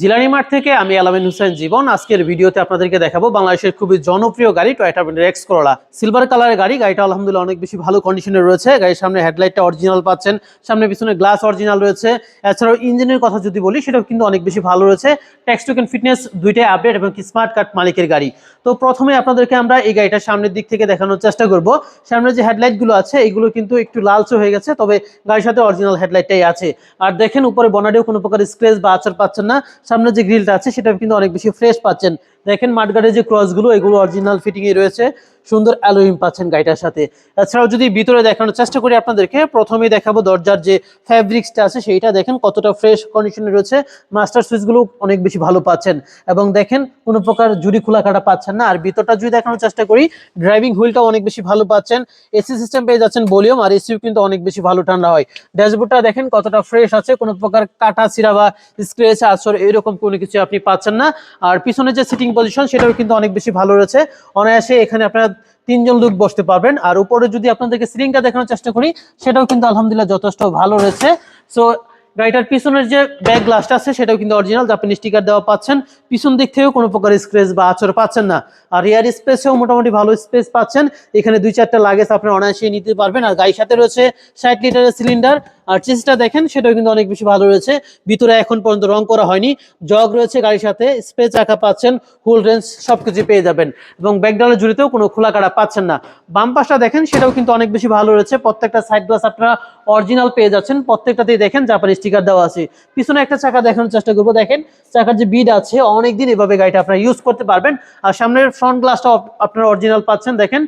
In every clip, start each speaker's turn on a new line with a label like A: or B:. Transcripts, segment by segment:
A: জিলানি মাঠ থেকে আমি আলামিন হুসেন জীবন। আজকের ভিডিওতে আপনাদেরকে দেখাবো বাংলাদেশের খুবই জনপ্রিয় গাড়ি টয়টা এক্স করোলা সিলভার কালারের গাড়ি, গাড়িটা আলহামদুলিল্লাহ অনেক বেশি ভালো কন্ডিশনে রয়েছে। গাড়ির সামনে হেডলাইটটা অরিজিনাল পাচ্ছেন। সামনে পিছনে গ্লাস অরিজিনাল রয়েছে। এছাড়াও ইঞ্জিনের কথা যদি বলি, সেটাও কিন্তু অনেক বেশি ভালো রয়েছে। ট্যাক্স টোকেন ফিটনেস দুইটাই আপডেট এবং স্মার্ট কার্ড মালিকের গাড়ি। তো প্রথমে আপনাদেরকে আমরা এই গাড়িটার সামনের দিক থেকে দেখানোর চেষ্টা করব। সামনে যে হেডলাইটগুলো আছে, এগুলো কিন্তু একটু লালচে হয়ে গেছে, তবে গাড়ির সাথে অরিজিনাল হেডলাইটটাই আছে। আর দেখেন, উপরে বনাডেও কোনো প্রকার স্ক্রেচ বা আচার পাচ্ছেন না। সামনে যে গ্রিলটা আছে সেটা কিন্তু অনেক বেশি ফ্রেশ পাচ্ছেন। দেখেন মাঠগাড়ের যে ক্রসগুলো, এগুলো অরিজিনাল ফিটিংয়ে রয়েছে। সুন্দর অ্যালোইম পাচ্ছেন গাড়িটার সাথে। এছাড়াও যদি ভিতরে দেখানোর চেষ্টা করি আপনাদেরকে, প্রথমেই দেখাবো দরজার যে ফ্যাব্রিক্সটা আছে, সেইটা দেখেন কতটা ফ্রেশ কন্ডিশনে রয়েছে। মাস্টার সুইচগুলো অনেক বেশি ভালো পাচ্ছেন। এবং দেখেন কোনো প্রকার জুড়ি খোলা কাটা পাচ্ছেন না। আর ভিতরটা যদি দেখানোর চেষ্টা করি ড্রাইভিং হুইলটা অনেক বেশি ভালো পাচ্ছেন। এসি সিস্টেম পেয়ে যাচ্ছেন ভলিউম আর এসিও কিন্তু অনেক বেশি ভালো ঠান্ডা হয়। ড্যাশবোর্ডটা দেখেন কতটা ফ্রেশ আছে। কোনো প্রকার কাটা চিরা বা স্ক্রেচ আসর এরকম কোনো কিছু আপনি পাচ্ছেন না। আর পিছনে যে সিটিং পজিশন সেটাও কিন্তু অনেক বেশি ভালো রয়েছে। অনায়াসে এখানে আপনারা তিনজন লোক বসতে পারবেন। আর উপরে যদি আপনাদেরকে সিলিংটা দেখানোর চেষ্টা করি, সেটাও কিন্তু আলহামদুলিল্লাহ যথেষ্ট ভালো রয়েছে। সো গাড়িটার পিছনের যে ব্যাক গ্লাসটা আছে, সেটাও কিন্তু অরিজিনাল জাপানি স্টিকার দেওয়া পাচ্ছেন। পিছন দিক থেকেও কোনো প্রকার স্ক্রেচ বা আচর পাচ্ছেন না। আর এয়ার স্পেসেও মোটামুটি ভালো স্পেস পাচ্ছেন। এখানে দুই চারটা লাগেজ আপনারা অনায়াসে নিতে পারবেন। আর গাড়ির সাথে রয়েছে ষাট লিটারের সিলিন্ডার আর চেসটা দেখেন, সেটাও কিন্তু অনেক বেশি ভালো রয়েছে। ভিতরে এখন পর্যন্ত রং করা হয়নি। জগ রয়েছে গাড়ির সাথে, স্পেস রাখা পাচ্ছেন, হুল রেঞ্জ সবকিছু পেয়ে যাবেন। এবং ব্যাকডালের জুড়িতেও কোনো খোলা কাটা পাচ্ছেন না। বাম পাশটা দেখেন, সেটাও কিন্তু অনেক বেশি ভালো রয়েছে। প্রত্যেকটা সাইড গ্লাস আপনারা অরিজিনাল পেয়ে যাচ্ছেন। প্রত্যেকটাতেই দেখেন জাপানি স্টিকার দেওয়া আছে। পিছনে একটা চাকা দেখানোর চেষ্টা করব। দেখেন, চাকার যে বিড আছে, অনেকদিন এভাবে গাড়িটা আপনারা ইউজ করতে পারবেন। আর সামনের ফ্রন্ট গ্লাসটা আপনারা অরিজিনাল পাচ্ছেন। দেখেন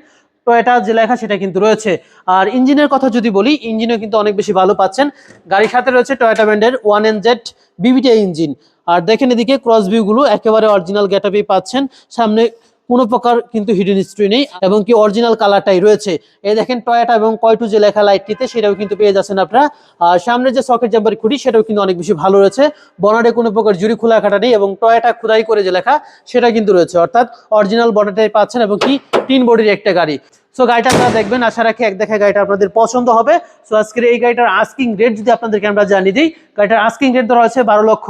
A: টয়েটা যে লেখা সেটা কিন্তু রয়েছে। আর ইঞ্জিনের কথা যদি বলি, ইঞ্জিনও কিন্তু অনেক বেশি ভালো পাচ্ছেন। গাড়ির সাথে রয়েছে টয়োটা ব্র্যান্ডের one N Z VVTi engine আর দেখেন এদিকে ক্রস ভিউগুলো একেবারে অরিজিনাল গেটাপেই পাচ্ছেন। সামনে কোনো প্রকার কিন্তু হিডেন হিস্ট্রি নেই এবং কি অরিজিনাল কালারটাই রয়েছে। এই দেখেন টয়াটা এবং কয়টু যে লেখা লাইটটিতে সেটাও কিন্তু পেয়ে যাচ্ছেন আপনারা। আর সামনে যে সকেট জাম্পার খুঁটি, সেটাও কিন্তু অনেক বেশি ভালো রয়েছে। বনাটে কোনো প্রকার জুড়ি খোলা কাটা নেই এবং টয়াটা খুদাই করে যে লেখা, সেটা কিন্তু রয়েছে। অর্থাৎ অরিজিনাল বনাটাই পাচ্ছেন এবং কি তিন বডির একটা গাড়ি। সো গাড়িটা আপনারা দেখবেন, আশা রাখি এক দেখা গাড়িটা আপনাদের পছন্দ হবে। সো আজকের এই গাড়িটার আস্কিং রেট যদি আপনাদেরকে আমরা জানিয়ে দিই, গাড়িটার আস্কিং রেট ধরা হয়েছে বারো লক্ষ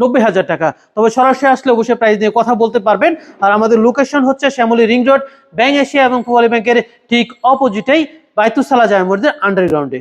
A: নব্বই হাজার টাকা। তবে সরাসরি আসলে অবশ্যই প্রাইস নিয়ে কথা বলতে পারবেন। আর আমাদের লোকেশন হচ্ছে Shyamoli ring road bank Asia এবং পুয়ালি ব্যাংকের ঠিক অপোজিটেই বাইতুসালা মসজিদের আন্ডারগ্রাউন্ডে